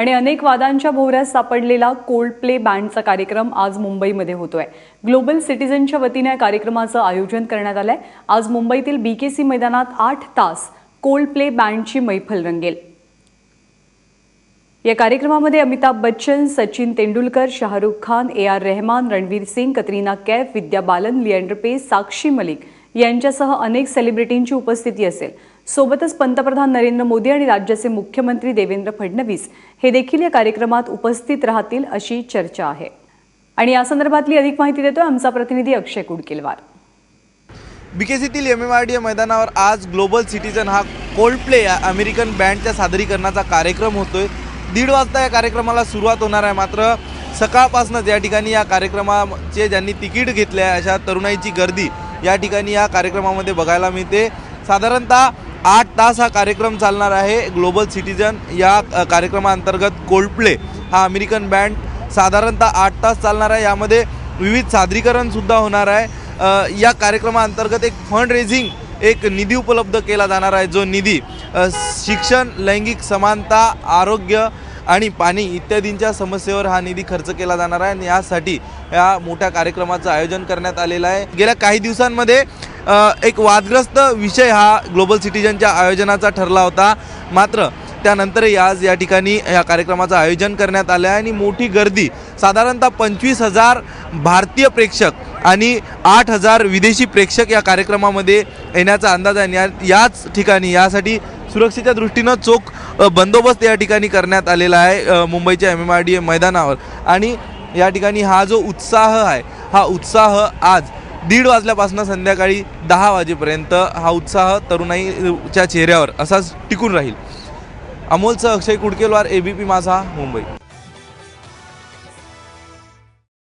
आणि अनेक वादांच्या भोवऱ्यात सापडलेला कोल्ड प्ले बँडचा कार्यक्रम आज मुंबईमध्ये होतोय. ग्लोबल सिटीझनच्या वतीने या कार्यक्रमाचं आयोजन करण्यात आलंय. आज मुंबईतील बीकेसी मैदानात आठ तास कोल्ड प्ले बँडची मैफल रंगेल. या कार्यक्रमामध्ये अमिताभ बच्चन सचिन तेंडुलकर शाहरुख खान ए आर रेहमान रणवीर सिंग कतरीना कैफ विद्या बालन लिएंडर पेस साक्षी मलिक यांच्यासह अनेक सेलिब्रिटींची उपस्थिती असेल. सोबतच पंतप्रधान नरेंद्र मोदी आणि राज्याचे मुख्यमंत्री देवेंद्र फडणवीस हे देखील या कार्यक्रमात उपस्थित राहतील अशी चर्चा आहे. आणि या संदर्भातली अधिक माहिती देतोय आमचा प्रतिनिधी Akshay Kudkilwar. बीकेसीतील M M R D A मैदानावर आज ग्लोबल सिटीजन हा कोल्ड प्ले या अमेरिकन बँडच्या सादरीकरणाचा कार्यक्रम होतोय. दीड वाजता या कार्यक्रमाला सुरुवात होणार आहे. मात्र सकाळपासूनच या ठिकाणी या कार्यक्रमाचे ज्यांनी तिकीट घेतले आहे अशा तरुणाईची गर्दी या ठिकाणी या कार्यक्रमामध्ये बघायला मिळते. साधारणतः आठ तास हा कार्यक्रम चालणार आहे. ग्लोबल सिटीजन या कार्यक्रमाअंतर्गत कोल्डप्ले हा अमेरिकन बँड साधारणतः आठ तास चालणार आहे. यामध्ये विविध सादरीकरणसुद्धा होणार आहे. या कार्यक्रमाअंतर्गत एक फंड रेझिंग एक निधी उपलब्ध केला जाणार आहे. जो निधी शिक्षण लैंगिक समानता आरोग्य आणि पाणी इत्यादींच्या समस्येवर हा निधी खर्च केला जाणार आहे. आणि यासाठी या मोठ्या कार्यक्रमाचं आयोजन करण्यात आलेलं आहे. गेल्या काही दिवसांमध्ये एक वादग्रस्त विषय हा ग्लोबल सिटीजनच्या आयोजनाचा ठरला होता. मात्र त्यानंतरही आज या ठिकाणी या कार्यक्रमाचं आयोजन करण्यात आलं आहे आणि मोठी गर्दी. साधारणतः पंचवीस हजार भारतीय प्रेक्षक आणि आठ हजार विदेशी प्रेक्षक या कार्यक्रमामध्ये येण्याचा अंदाज आहे. आणि या- याच ठिकाणी यासाठी सुरक्षेच्या दृष्टीनं चोख बंदोबस्त या ठिकाणी करण्यात आलेला आहे मुंबईच्या M M R D A मैदानावर. आणि या ठिकाणी हा जो उत्साह आहे हा उत्साह आज दीड वाजल्यापासून संध्याकाळी दहा वाजेपर्यंत हा उत्साह तरुणाईच्या चेहऱ्यावर असाच टिकून राहील. अमोलचं अक्षय कुडकेलवार ए बी पी माझा मुंबई.